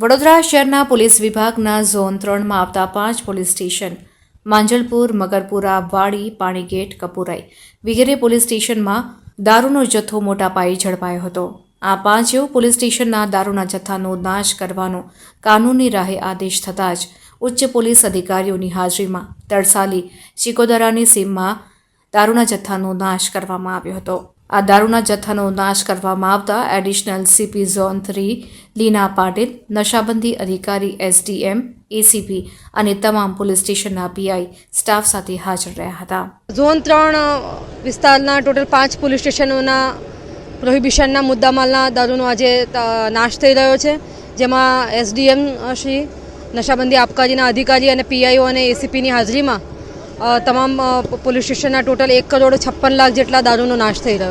વડોદરા શહેરના પોલીસ વિભાગના ઝોન ત્રણમાં આવતા પાંચ પોલીસ સ્ટેશન, માંજલપુર, મગરપુરા, વાડી, પાણીગેટ, કપુરાઈ વગેરે પોલીસ સ્ટેશનમાં દારૂનો જથ્થો મોટા પાયે ઝડપાયો હતો. આ પાંચેય પોલીસ સ્ટેશનના દારૂના જથ્થાનો નાશ કરવાનો કાનૂની રાહે આદેશ થતાં જ ઉચ્ચ પોલીસ અધિકારીઓની હાજરીમાં તરસાલી ચિકોદરાની સીમમાં દારૂના જથ્થાનો નાશ કરવામાં આવ્યો હતો. આ દારૂના જથ્થાનો નાશ કરવામાં આવતા additional CP zone three, Leena Patil, નશાબંધી અધિકારી એસડીએમ, એસીપી અને તમામ પોલીસ સ્ટેશનના પીઆઈ સ્ટાફ સાથે હાજર રહ્યા હતા. ઝોન ત્રણ વિસ્તારના ટોટલ પાંચ પોલીસ સ્ટેશનોના પ્રોહિબિશનના મુદ્દામાલના દારૂનો આજે નાશ થઈ રહ્યો છે, જેમાં એસડીએમ શ્રી નશાબંધી આબકારીના અધિકારી અને પીઆઈઓ અને એસીપીની હાજરીમાં તમામ પોલીસ સ્ટેશનના ટોટલ એક કરોડ છપ્પન લાખ જેટલા દારૂનો નાશ થઈ રહ્યો